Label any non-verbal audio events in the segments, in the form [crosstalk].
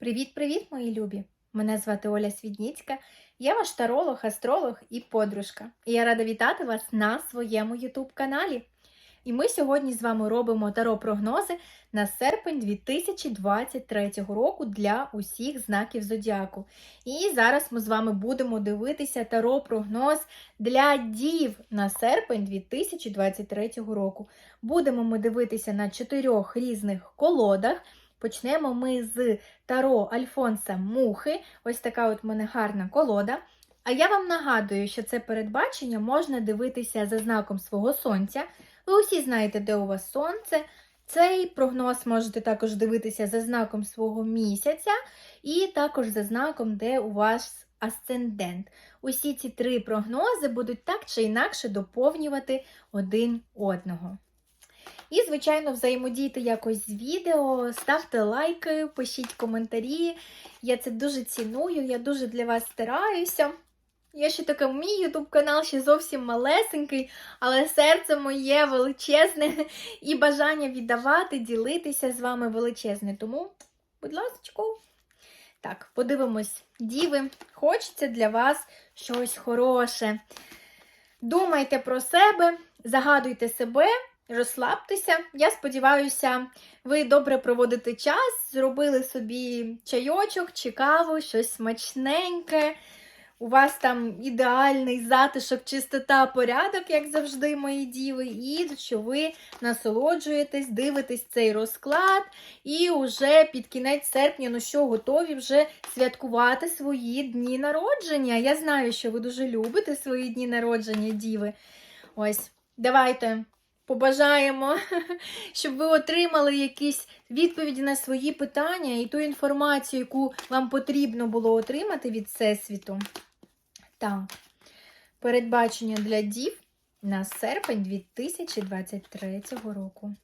Привіт-привіт, мої любі! Мене звати Оля Свідніцька. Я ваш таролог, астролог і подружка. І я рада вітати вас на своєму YouTube каналі. І ми сьогодні з вами робимо таро-прогнози на серпень 2023 року для усіх знаків зодіаку. І зараз ми з вами будемо дивитися таро-прогноз для дів на серпень 2023 року. Будемо ми дивитися на чотирьох різних колодах. Почнемо ми з Таро Альфонса Мухи. Ось така от мене гарна колода. А я вам нагадую, що це передбачення можна дивитися за знаком свого сонця. Ви усі знаєте, де у вас сонце. Цей прогноз можете також дивитися за знаком свого місяця, і також за знаком, де у вас асцендент. Усі ці три прогнози будуть так чи інакше доповнювати один одного. І, звичайно, взаємодійте якось з відео, ставте лайки, пишіть коментарі. Я це дуже ціную, я дуже для вас стараюся. Я ще таке, мій ютуб канал ще зовсім малесенький, але серце моє величезне і бажання віддавати, ділитися з вами величезне. Тому, будь ласка, так, подивимось, діви, хочеться для вас щось хороше. Думайте про себе, загадуйте себе. Розслабтеся. Я сподіваюся, ви добре проводите час, зробили собі чайочок чи каву, щось смачненьке. У вас там ідеальний затишок, чистота, порядок, як завжди, мої діви, і що ви насолоджуєтесь, дивитесь цей розклад, і вже під кінець серпня, ну що, готові вже святкувати свої дні народження. Я знаю, що ви дуже любите свої дні народження, діви. Ось, давайте побажаємо, [laughs] щоб ви отримали якісь відповіді на свої питання і ту інформацію, яку вам потрібно було отримати від Всесвіту. Так, передбачення для дів на серпень 2023 року.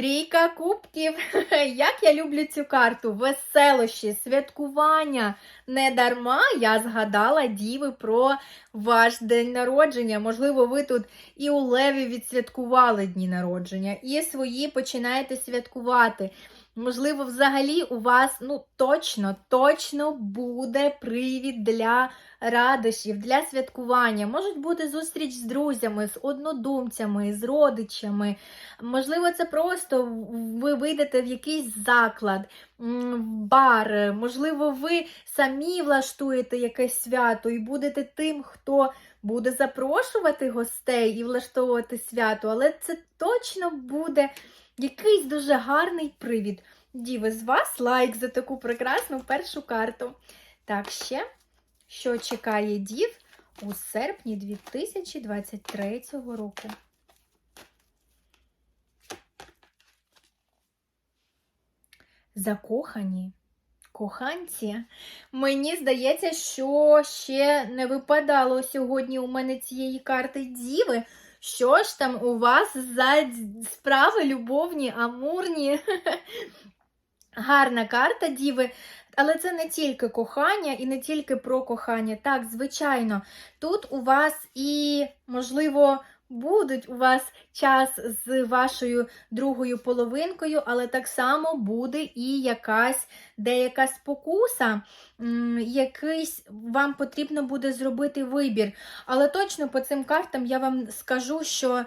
Трійка кубків. [laughs] Як я люблю цю карту. Веселощі, святкування. Не дарма я згадала діви про ваш день народження. Можливо, ви тут і у Леві відсвяткували дні народження, і свої починаєте святкувати. Можливо, взагалі у вас ну точно, точно буде привід для радощів, для святкування. Можуть бути зустріч з друзями, з однодумцями, з родичами. Можливо, це просто ви вийдете в якийсь заклад, бар. Можливо, ви самі влаштуєте якесь свято і будете тим, хто буде запрошувати гостей і влаштовувати свято, але це точно буде якийсь дуже гарний привід. Діви, з вас лайк за таку прекрасну першу карту. Так, ще, що чекає дів у серпні 2023 року. Закохані. Коханці, мені здається, що ще не випадало сьогодні у мене цієї карти Діви. Що ж там у вас за справи любовні, амурні? [laughs] Гарна карта, Діви. Але це не тільки кохання і не тільки про кохання. Так, звичайно, тут у вас і, можливо, будуть у вас час з вашою другою половинкою, але так само буде і якась деяка спокуса, якийсь вам потрібно буде зробити вибір. Але точно по цим картам я вам скажу, що.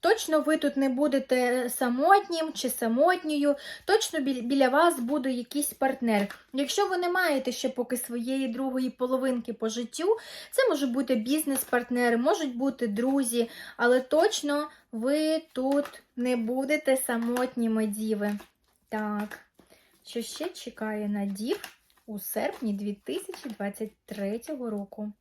Точно ви тут не будете самотнім чи самотньою, точно біля вас буде якийсь партнер. Якщо ви не маєте ще поки своєї другої половинки по життю, це може бути бізнес-партнери, можуть бути друзі, але точно ви тут не будете самотніми діви. Так, що ще чекає на дів у серпні 2023 року?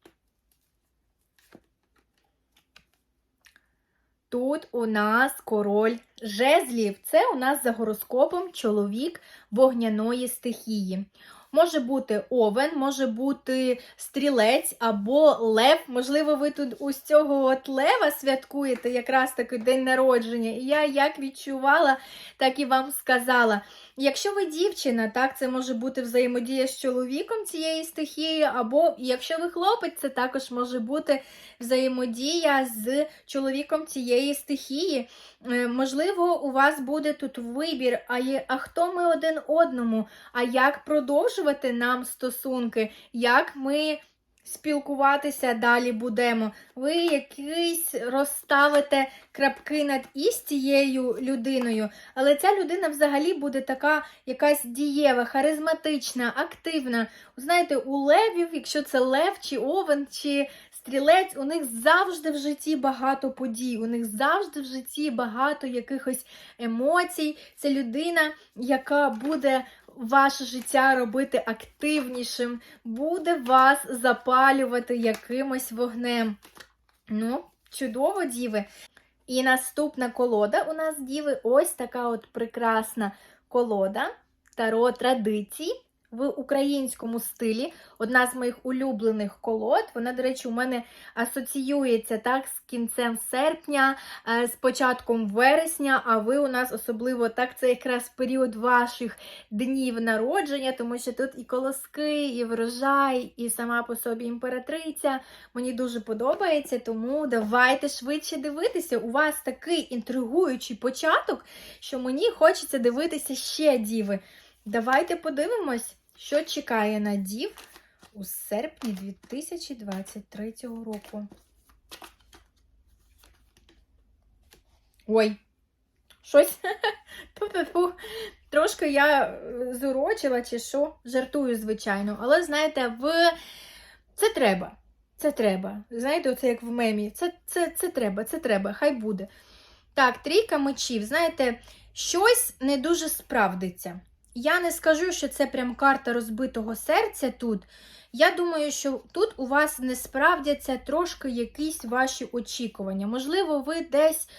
Тут у нас король жезлів. Це у нас за гороскопом чоловік вогняної стихії. Може бути овен, може бути стрілець або лев. Можливо, ви тут ось цього от лева святкуєте якраз таки день народження. І я як відчувала, так і вам сказала. Якщо ви дівчина, так, це може бути взаємодія з чоловіком цієї стихії, або якщо ви хлопець, це також може бути взаємодія з чоловіком цієї стихії. Е, Можливо, у вас буде тут вибір, а, є, а хто ми один одному, а як продовжувати нам стосунки, як ми спілкуватися далі будемо. Ви якийсь розставите крапки над і цією людиною, але ця людина взагалі буде така якась дієва, харизматична, активна. Знаєте, у левів, якщо це лев, чи овен, чи стрілець, у них завжди в житті багато подій, у них завжди в житті багато якихось емоцій. Це людина, яка буде ваше життя робити активнішим, буде вас запалювати якимось вогнем. Ну, чудово, діви. І наступна колода у нас, діви, ось така от прекрасна колода Таро традицій в українському стилі. Одна з моїх улюблених колод. Вона, до речі, у мене асоціюється так з кінцем серпня, е, з початком вересня, а ви у нас особливо так, це якраз період ваших днів народження, тому що тут і колоски, і врожай, і сама по собі імператриця. Мені дуже подобається, тому давайте швидше дивитися. У вас такий інтригуючий початок, що мені хочеться дивитися ще діви. Давайте подивимось, що чекає на дів у серпні 2023 року. Ой, щось [laughs] трошки я е, зурочила чи що, жартую, звичайно. Але знаєте, в це треба. Це треба. Знаєте, оце як в мемі. Це, це, це треба, це треба, хай буде. Так, трійка мечів. Знаєте, щось не дуже справдиться. Я не скажу, що це прям карта розбитого серця тут. Я думаю, що тут у вас не справдяться трошки якісь ваші очікування. Можливо, ви десь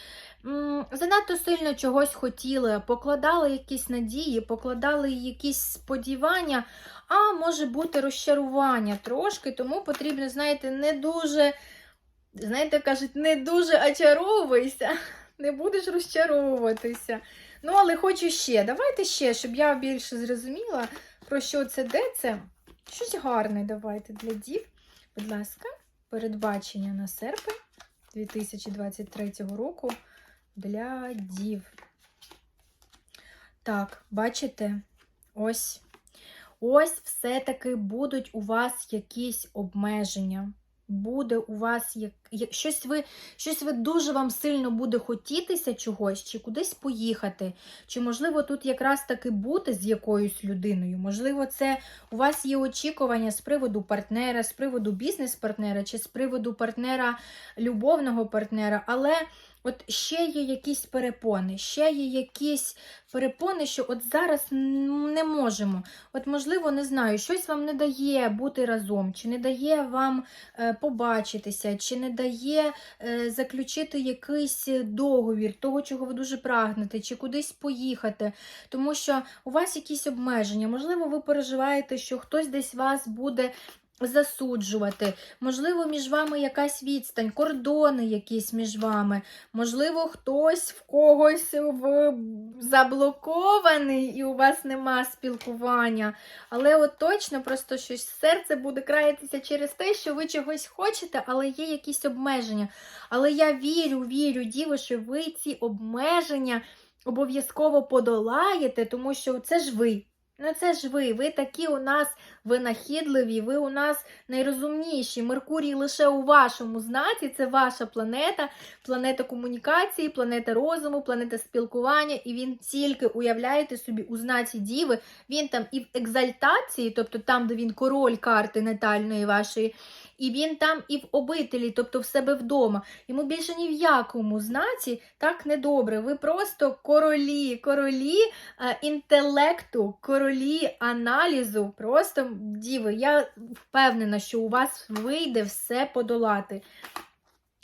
м, занадто сильно чогось хотіли, покладали якісь надії, покладали якісь сподівання, а може бути розчарування трошки, тому потрібно, знаєте, не дуже, знаєте, кажуть, не дуже очаровуйся, [laughs] не будеш розчаровуватися. Ну, але хочу ще. Давайте ще, щоб я більше зрозуміла, про що це де це. Щось гарне давайте для дів. Будь ласка, передбачення на серпень 2023 року для дів. Так, бачите? Ось. Ось все-таки будуть у вас якісь обмеження. Буде у вас як, як щось ви щось ви дуже вам сильно буде хотітися чогось, чи кудись поїхати, чи, можливо, тут якраз таки бути з якоюсь людиною. Можливо, це у вас є очікування з приводу партнера, з приводу бізнес-партнера, чи з приводу партнера, любовного партнера, але. От ще є якісь перепони, ще є якісь перепони, що от зараз не можемо. От, можливо, не знаю, щось вам не дає бути разом, чи не дає вам е, побачитися, чи не дає е, заключити якийсь договір, того, чого ви дуже прагнете, чи кудись поїхати. Тому що у вас якісь обмеження. Можливо, ви переживаєте, що хтось десь вас буде засуджувати, можливо, між вами якась відстань, кордони якісь між вами, можливо, хтось в когось в... заблокований і у вас нема спілкування. Але от точно просто щось серце буде краятися через те, що ви чогось хочете, але є якісь обмеження. Але я вірю, вірю, діви, що ви ці обмеження обов'язково подолаєте, тому що це ж ви. Ну, це ж ви, ви такі у нас винахідливі, ви у нас найрозумніші. Меркурій лише у вашому знаці, це ваша планета, планета комунікації, планета розуму, планета спілкування, і він тільки уявляєте собі у знаці Діви, він там і в екзальтації, тобто там, де він король карти натальної вашої, і він там і в обителі, тобто в себе вдома. Йому більше ні в якому знаці так недобре. Ви просто королі, королі е, інтелекту, королі аналізу. Просто діви. Я впевнена, що у вас вийде все подолати.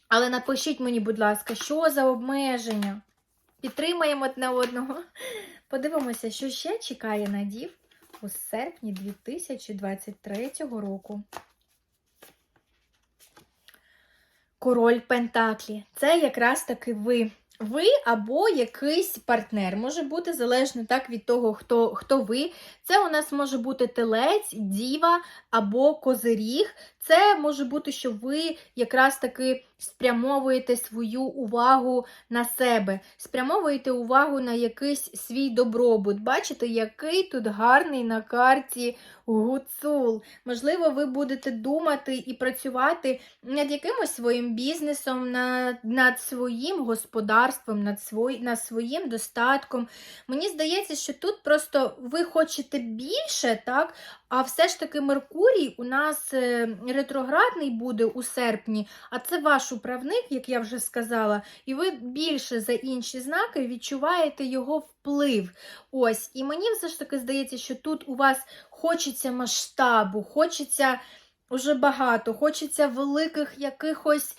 Але напишіть мені, будь ласка, що за обмеження? Підтримаємо одне одного. Подивимося, що ще чекає на дів у серпні 2023 року. Король Пентаклі. Це якраз таки ви. Ви або якийсь партнер. Може бути залежно так від того, хто, хто ви. Це у нас може бути телець, діва або козиріг. Це може бути, що ви якраз таки спрямовуєте свою увагу на себе, спрямовуєте увагу на якийсь свій добробут. Бачите, який тут гарний на карті гуцул. Можливо, ви будете думати і працювати над якимось своїм бізнесом, над, над своїм господарством, над, свої, над своїм достатком. Мені здається, що тут просто ви хочете більше, так? А все ж таки Меркурій у нас е, ретроградний буде у серпні, а це ваш управник, як я вже сказала, і ви більше за інші знаки відчуваєте його вплив. Ось, і мені все ж таки здається, що тут у вас хочеться масштабу, хочеться. Уже багато, хочеться великих якихось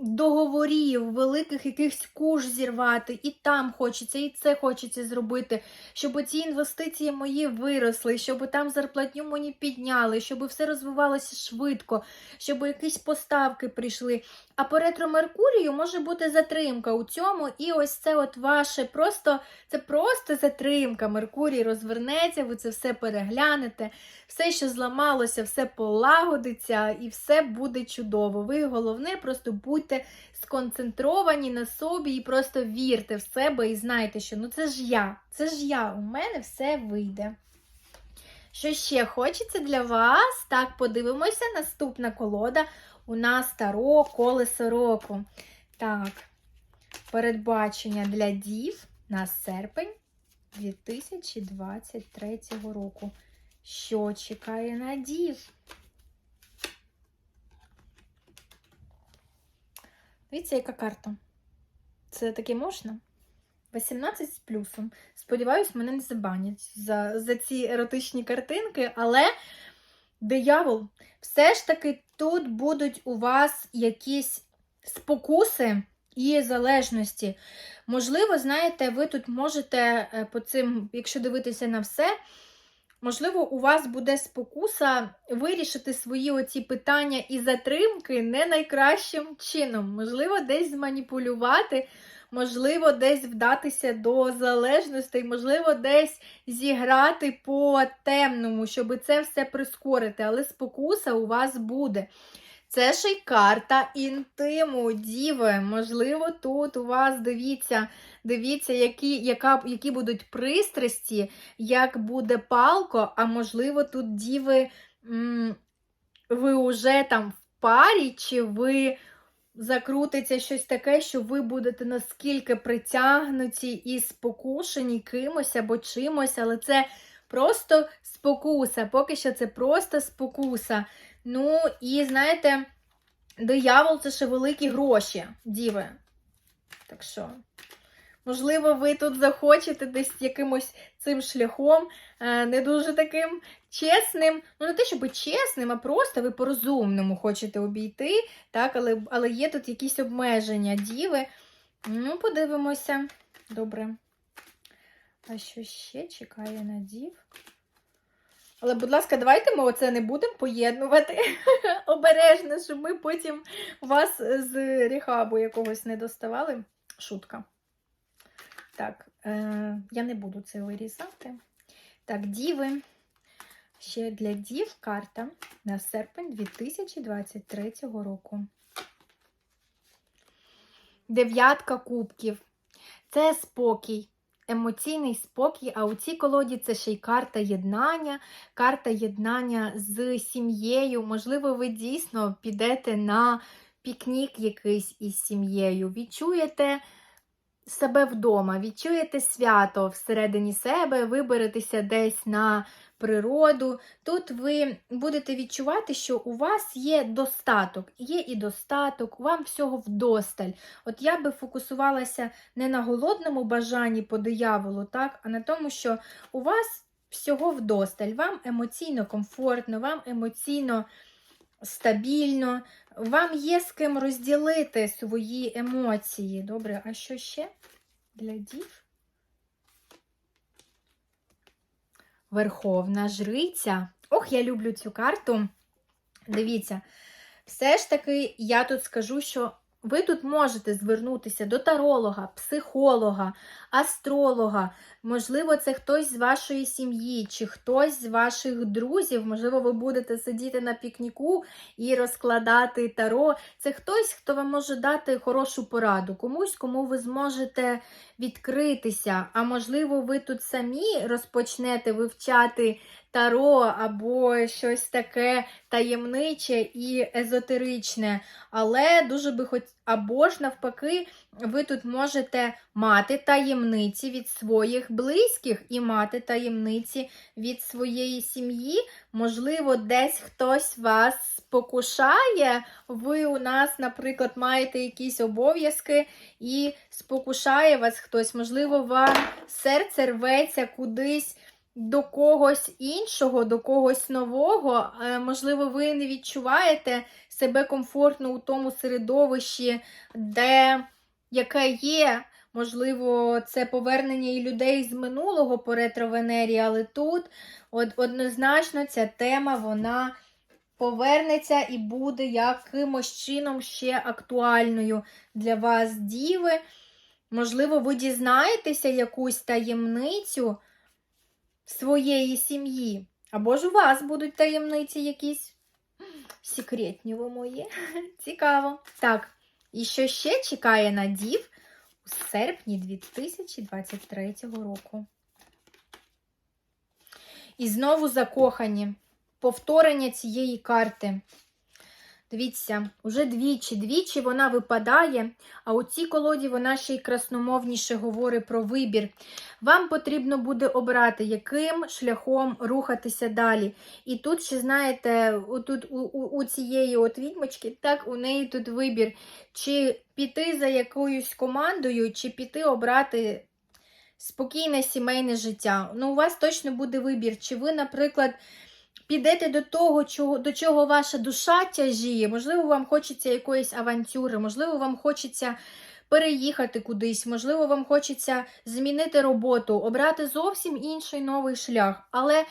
договорів, великих якихось куш зірвати, і там хочеться, і це хочеться зробити, щоб ці інвестиції мої виросли, щоб там зарплатню мені підняли, щоб все розвивалося швидко, щоб якісь поставки прийшли. А по ретро Меркурію може бути затримка у цьому, і ось це от ваше просто це просто затримка. Меркурій розвернеться, ви це все переглянете, все, що зламалося, все полагодиться і все буде чудово. Ви головне, просто будьте сконцентровані на собі і просто вірте в себе і знайте, що ну це ж я, це ж я, у мене все вийде. Що ще хочеться для вас? Так, подивимося, наступна колода у нас Таро колесо року. Так, передбачення для дів на серпень 2023 року. Що чекає на дів? Дивіться, яка карта. Це таке можна? 18 з плюсом. Сподіваюсь, мене не забанять за, за ці еротичні картинки, але диявол, все ж таки тут будуть у вас якісь спокуси і залежності. Можливо, знаєте, ви тут можете е, по цим, якщо дивитися на все, можливо, у вас буде спокуса вирішити свої оці питання і затримки не найкращим чином. Можливо, десь зманіпулювати. Можливо, десь вдатися до залежностей, можливо, десь зіграти по темному, щоб це все прискорити, але спокуса у вас буде. Це ще й карта інтиму, діви. Можливо, тут у вас дивіться, дивіться, які яка, які будуть пристрасті, як буде палко, а можливо, тут діви, м ви вже там в парі, чи ви закрутиться щось таке, що ви будете наскільки притягнуті і спокушені кимось або чимось, але це просто спокуса. Поки що це просто спокуса. Ну, і знаєте, диявол це ще великі гроші, діви. Так що. Можливо, ви тут захочете десь якимось цим шляхом, е, не дуже таким чесним. Ну, не те, щоб чесним, а просто ви по-розумному хочете обійти, так, але але є тут якісь обмеження діви. Ну, подивимося. Добре. А що ще чекає на дів? Але, будь ласка, давайте ми оце не будемо поєднувати [laughs] обережно, щоб ми потім вас з рехабу якогось не доставали. Шутка. Так, е, я не буду це вирізати. Так, діви. Ще для дів карта на серпень 2023 року. Дев'ятка кубків. Це спокій, емоційний спокій, а у цій колоді це ще й карта єднання, карта єднання з сім'єю. Можливо, ви дійсно підете на пікнік якийсь із сім'єю. Відчуєте себе вдома, відчуєте свято всередині себе, виберетеся десь на природу. Тут ви будете відчувати, що у вас є достаток, є і достаток, вам всього вдосталь. От я би фокусувалася не на голодному бажанні по дияволу, так, а на тому, що у вас всього вдосталь, вам емоційно комфортно, вам емоційно стабільно, вам є з ким розділити свої емоції. Добре, а що ще для дів? Верховна Жриця. Ох, я люблю цю карту. Дивіться, все ж таки, я тут скажу, що ви тут можете звернутися до таролога, психолога, астролога. Можливо, це хтось з вашої сім'ї чи хтось з ваших друзів. Можливо, ви будете сидіти на пікніку і розкладати таро. Це хтось, хто вам може дати хорошу пораду, комусь, кому ви зможете відкритися. А можливо, ви тут самі розпочнете вивчати таро або щось таке таємниче і езотеричне. Але дуже би хоч або ж навпаки, ви тут можете мати таємниці від своїх близьких і мати таємниці від своєї сім'ї. Можливо, десь хтось вас спокушає. Ви у нас, наприклад, маєте якісь обов'язки і спокушає вас хтось. Можливо, вам серце рветься кудись. До когось іншого, до когось нового, Е, можливо, ви не відчуваєте себе комфортно у тому середовищі, де яке є. Можливо, це повернення і людей з минулого по ретро-Венері, але тут от, однозначно ця тема вона повернеться і буде якимось чином ще актуальною для вас, діви. Можливо, ви дізнаєтеся якусь таємницю своєї сім'ї. Або ж у вас будуть таємниці якісь секретні ви мої. [laughs] Цікаво. Так, і що ще чекає на дів у серпні 2023 року? І знову закохані. Повторення цієї карти. Дивіться, уже двічі, двічі вона випадає, а у цій колоді вона ще й красномовніше говорить про вибір. Вам потрібно буде обрати, яким шляхом рухатися далі. І тут ще, знаєте, отут у, у, у цієї от відьмочки, так, у неї тут вибір, чи піти за якоюсь командою, чи піти обрати спокійне сімейне життя. Ну, у вас точно буде вибір, чи ви, наприклад, підете до того, до чого ваша душа тяжіє. Можливо, вам хочеться якоїсь авантюри, можливо, вам хочеться переїхати кудись, можливо, вам хочеться змінити роботу, обрати зовсім інший новий шлях. Але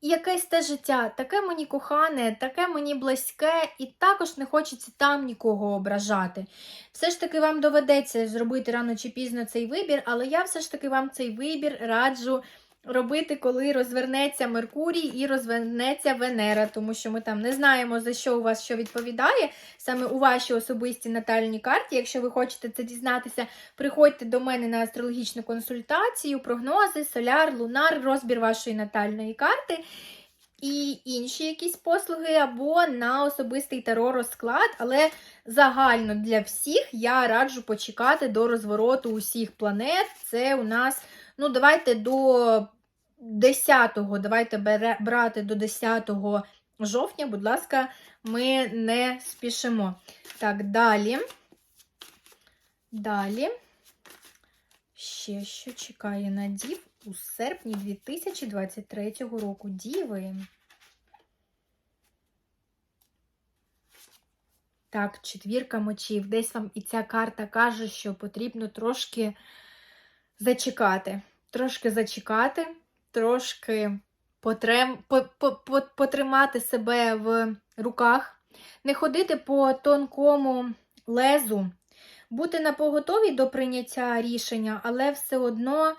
якесь те життя, таке мені кохане, таке мені близьке, і також не хочеться там нікого ображати. Все ж таки, вам доведеться зробити рано чи пізно цей вибір, але я все ж таки вам цей вибір раджу робити, коли розвернеться Меркурій і розвернеться Венера, тому що ми там не знаємо, за що у вас що відповідає саме у вашій особистій натальній карті. Якщо ви хочете це дізнатися, приходьте до мене на астрологічну консультацію, прогнози, соляр, лунар, розбір вашої натальної карти. І інші якісь послуги, або на особистий таро розклад, але загально для всіх я раджу почекати до розвороту усіх планет. Це у нас, ну, давайте до 10-го, давайте брати до 10 жовтня, будь ласка, ми не спішимо. Так, далі. Далі. Ще що чекає на дів у серпні 2023 року. Діви. Так, четвірка мочів. Десь вам і ця карта каже, що потрібно трошки зачекати. Трошки зачекати, трошки потрем, по, по, по, потримати себе в руках, не ходити по тонкому лезу, бути на поготові до прийняття рішення, але все одно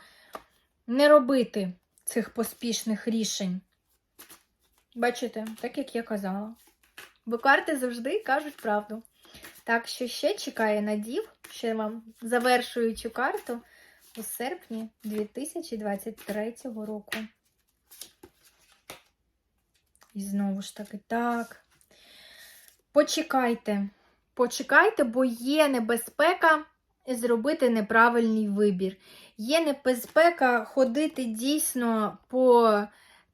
не робити цих поспішних рішень. Бачите, так як я казала. Бо карти завжди кажуть правду. Так, що ще чекає на дів, ще вам завершуючу карту у серпні 2023 року. І знову ж таки, так. Почекайте. Почекайте, бо є небезпека зробити неправильний вибір. Є небезпека ходити дійсно по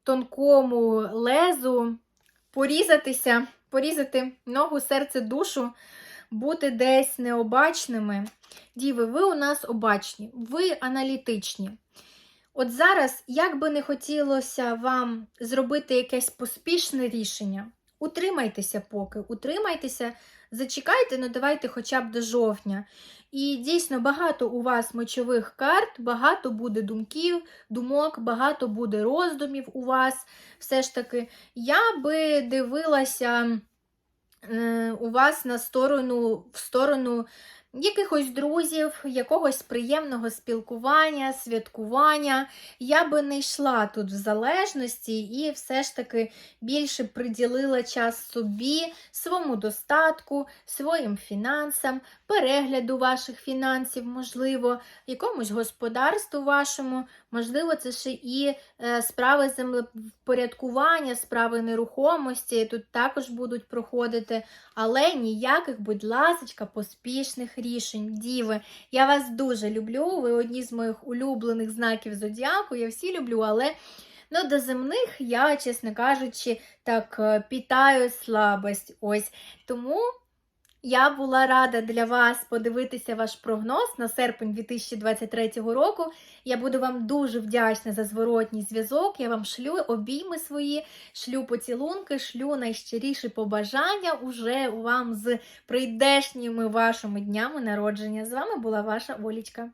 тонкому лезу, порізатися, порізати ногу, серце, душу, бути десь необачними. Діви, ви у нас обачні, ви аналітичні. От зараз, як би не хотілося вам зробити якесь поспішне рішення, утримайтеся поки, утримайтеся, зачекайте, ну давайте хоча б до жовтня. І дійсно багато у вас мечових карт, багато буде думків, думок, багато буде роздумів у вас. Все ж таки, я би дивилася у вас на сторону, в сторону якихось друзів, якогось приємного спілкування, святкування. Я би не йшла тут в залежності і все ж таки більше приділила час собі, своєму достатку, своїм фінансам, перегляду ваших фінансів, можливо, якомусь господарству вашому, можливо, це ще і е, справи землепорядкування, справи нерухомості тут також будуть проходити, але ніяких, будь ласочка, поспішних рішень. Діви, я вас дуже люблю. Ви одні з моїх улюблених знаків зодіаку. Я всі люблю, але ну, до земних я, чесно кажучи, так е, питаю слабость. Ось тому. Я була рада для вас подивитися ваш прогноз на серпень 2023 року. Я буду вам дуже вдячна за зворотній зв'язок. Я вам шлю обійми свої, шлю поцілунки, шлю найщиріші побажання уже вам з прийдешніми вашими днями народження. З вами була ваша Олічка.